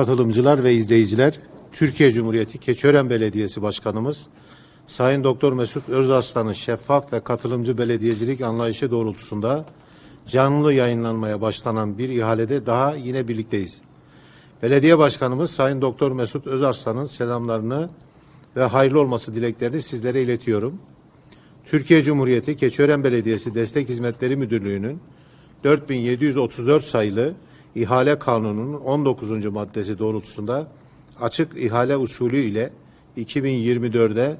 Katılımcılar ve izleyiciler, Türkiye Cumhuriyeti Keçiören Belediyesi Başkanımız Sayın Doktor Mesut Özarslan'ın şeffaf ve katılımcı belediyecilik anlayışı doğrultusunda canlı yayınlanmaya başlanan bir ihalede daha yine birlikteyiz. Belediye Başkanımız Sayın Doktor Mesut Özarslan'ın selamlarını ve hayırlı olması dileklerini sizlere iletiyorum. Türkiye Cumhuriyeti Keçiören Belediyesi Destek Hizmetleri Müdürlüğü'nün 4734 sayılı İhale Kanunu'nun 19. maddesi doğrultusunda açık ihale usulü ile 2024'de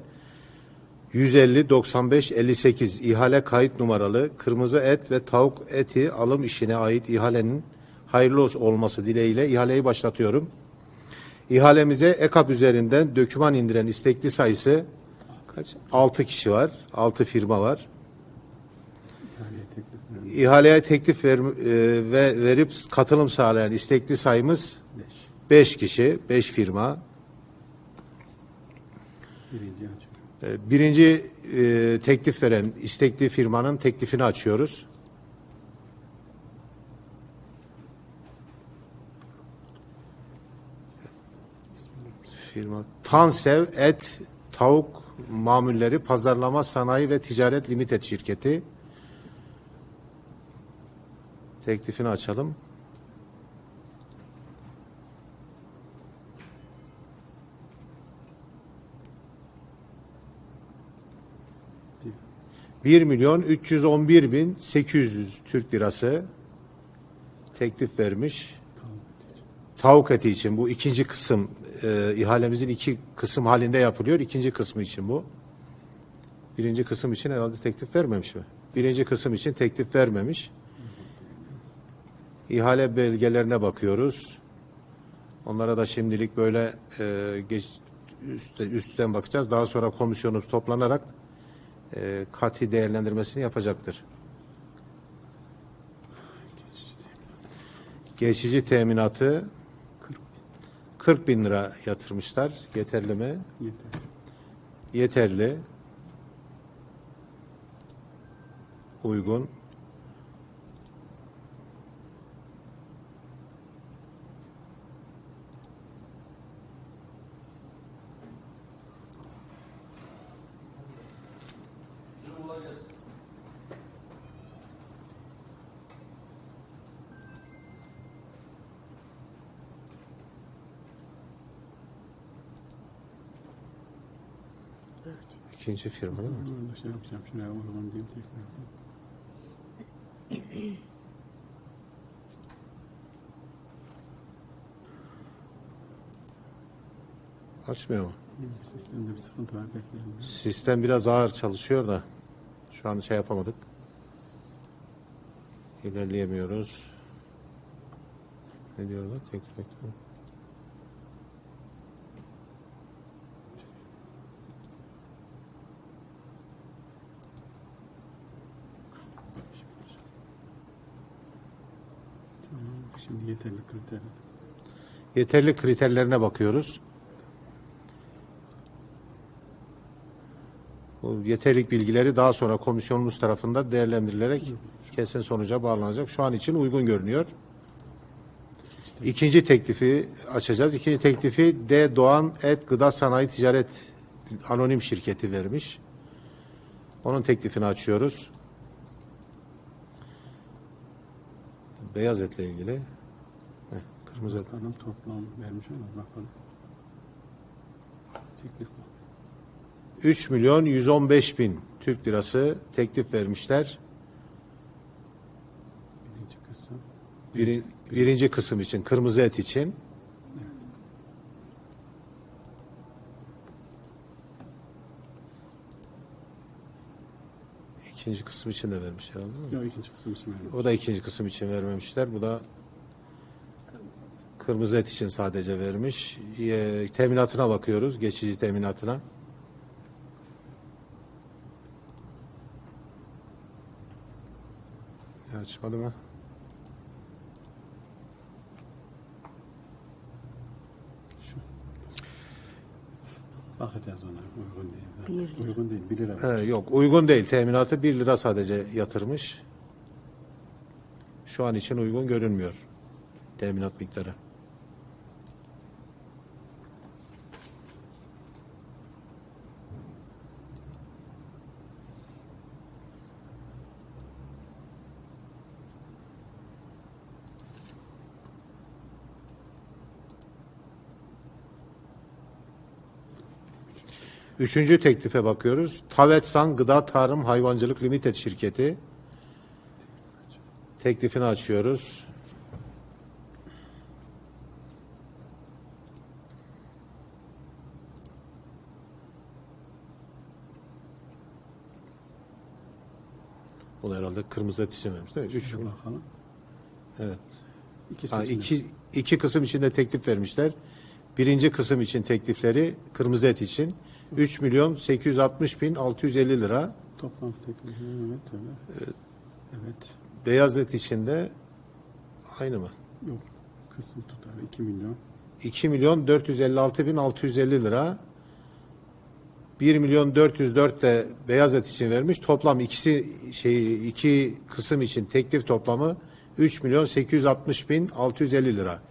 150 95 58 ihale kayıt numaralı kırmızı et ve tavuk eti alım işine ait ihalenin hayırlı olması dileğiyle ihaleyi başlatıyorum. İhalemize EKAP üzerinden döküman indiren istekli sayısı kaç? 6 kişi var. 6 firma var. İhaleye teklif ver, e, ve verip katılım sağlayan istekli sayımız 5 kişi, 5 firma. Birinci. E, Birinci e, teklif veren istekli firmanın teklifini açıyoruz. Firma Tansev Et Tavuk Mamulleri Pazarlama Sanayi ve Ticaret Limited şirketi. Teklifini açalım. Bir milyon 311 bin 800 Türk lirası teklif vermiş. Tavuk eti için bu ikinci kısım e, ihalemizin iki kısım halinde yapılıyor. İkinci kısmı için bu. Birinci kısım için herhalde teklif vermemiş mi? Birinci kısım için teklif vermemiş. İhale belgelerine bakıyoruz. Onlara da şimdilik böyle e, geç, üstte, üstten bakacağız. Daha sonra komisyonumuz toplanarak e, kati değerlendirmesini yapacaktır. Geçici teminatı 40 bin lira yatırmışlar. Yeterli mi? Yeter. Yeterli. Uygun. İkinci firma değil mi? Bunu da şey yapacağım. Şuraya uygun diyeyim tekrar. Açmıyor mu? Sistemde bir sıkıntı var bekleyelim. Sistem biraz ağır çalışıyor da şu an şey yapamadık. İlerleyemiyoruz. Ne diyorlar? Teklif bekliyor. Tamam. Şimdi yeterli kriter. Yeterli kriterlerine bakıyoruz. Bu yeterlik bilgileri daha sonra komisyonumuz tarafından değerlendirilerek kesin sonuca bağlanacak. Şu an için uygun görünüyor. İkinci teklifi açacağız. İkinci teklifi D Doğan Et Gıda Sanayi Ticaret Anonim Şirketi vermiş. Onun teklifini açıyoruz. Beyaz etle ilgili. Heh, kırmızı et. Bakalım toplam vermiş ama bakalım. Teklif bu. 3 milyon 115 bin Türk lirası teklif vermişler. Birinci kısım. Biri, birinci kısım için, kırmızı et için. İkinci kısım için de vermiş herhalde. değil mi? Yok ikinci kısım için vermiş. O da ikinci kısım için vermemişler. Bu da kırmızı et için sadece vermiş. Ee, Teminatına bakıyoruz. Geçici teminatına. Ya Açmadı mı? Şu. Bakacağız ona. Uygun değil. Zaten. Bir lira. Uygun değil. Bir lira. He, yok uygun değil. Teminatı 1 lira sadece yatırmış. Şu an için uygun görünmüyor. Teminat miktarı. Üçüncü teklife bakıyoruz. Tavetsan Gıda Tarım Hayvancılık Limited şirketi. Teklifini açıyoruz. Bu da herhalde kırmızı et için vermiş değil mi? Üç, bakalım. evet. İkisi Ha, için de- iki, iki kısım içinde teklif vermişler. Birinci kısım için teklifleri kırmızı et için 3 milyon 860 bin 650 lira. Toplam teklifi evet öyle. Evet. Beyaz et için de aynı mı? Yok. Kısım tutarı 2 milyon. 2 milyon 456 bin 650 lira. 1 milyon 404 de beyaz et için vermiş. Toplam ikisi şey iki kısım için teklif toplamı 3 milyon 860 bin 650 lira.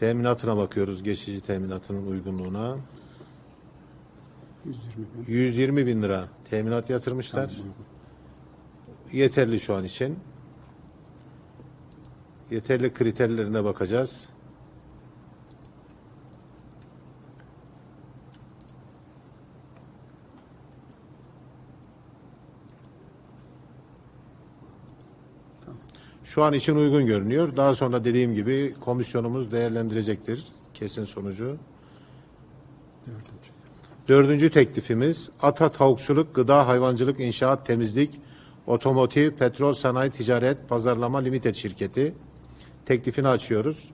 Teminatına bakıyoruz. Geçici teminatının uygunluğuna. 120 bin. 120 bin lira teminat yatırmışlar. Tamam. Yeterli şu an için. Yeterli kriterlerine bakacağız. Şu an için uygun görünüyor. Daha sonra dediğim gibi komisyonumuz değerlendirecektir kesin sonucu. Dördüncü. Teklifimiz Ata Tavukçuluk, Gıda, Hayvancılık, İnşaat, Temizlik, Otomotiv, Petrol Sanayi Ticaret, Pazarlama Limited şirketi. Teklifini açıyoruz.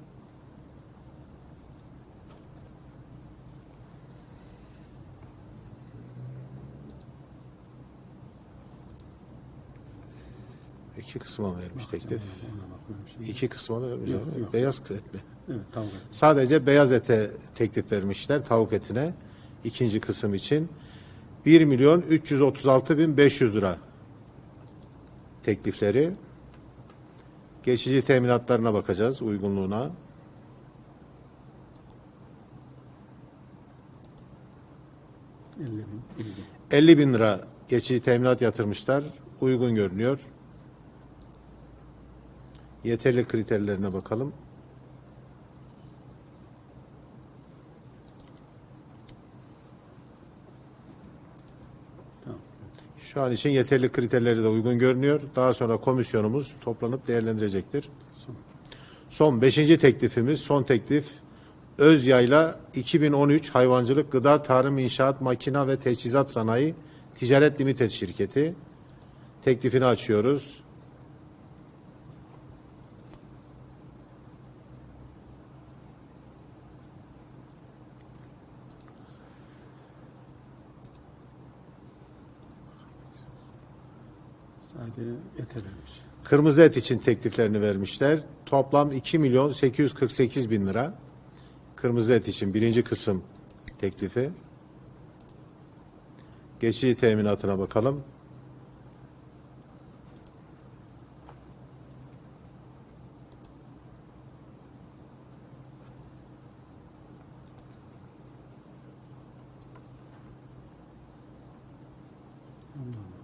İki kısma vermiş teklif? İki kısma da vermiş. Yok, yok. Beyaz et mi? Evet tavuk eti. Sadece beyaz ete teklif vermişler tavuk etine ikinci kısım için. 1 milyon 336 bin 500 lira teklifleri. Geçici teminatlarına bakacağız uygunluğuna. elli bin. 50 bin. 50 bin lira geçici teminat yatırmışlar. Uygun görünüyor. Yeterli kriterlerine bakalım. Şu an için yeterli kriterleri de uygun görünüyor. Daha sonra komisyonumuz toplanıp değerlendirecektir. Son. Beşinci teklifimiz, son teklif Özyayla 2013 Hayvancılık, Gıda, Tarım, İnşaat, Makina ve Teçhizat Sanayi Ticaret Limited şirketi. Teklifini açıyoruz. ertelemiş. Kırmızı et için tekliflerini vermişler. Toplam 2 milyon 848 bin lira. Kırmızı et için birinci kısım teklifi. Geçici teminatına bakalım. Hmm.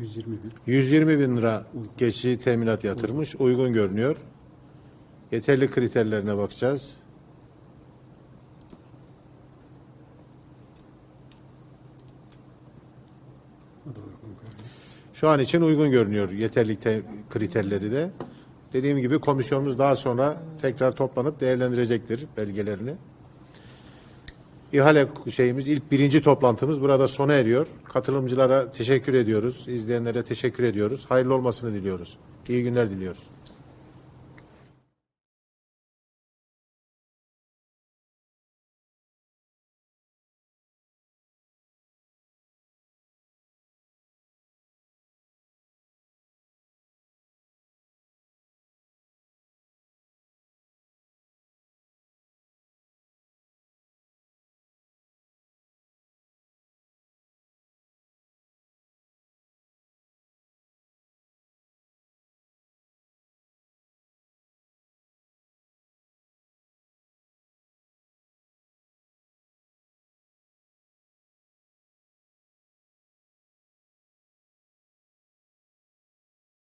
120 bin. 120 bin lira geçici teminat yatırmış. Uygun görünüyor. Yeterli kriterlerine bakacağız. Şu an için uygun görünüyor yeterlik kriterleri de. Dediğim gibi komisyonumuz daha sonra tekrar toplanıp değerlendirecektir belgelerini. İhale şeyimiz ilk birinci toplantımız burada sona eriyor. Katılımcılara teşekkür ediyoruz. İzleyenlere teşekkür ediyoruz. Hayırlı olmasını diliyoruz. İyi günler diliyoruz.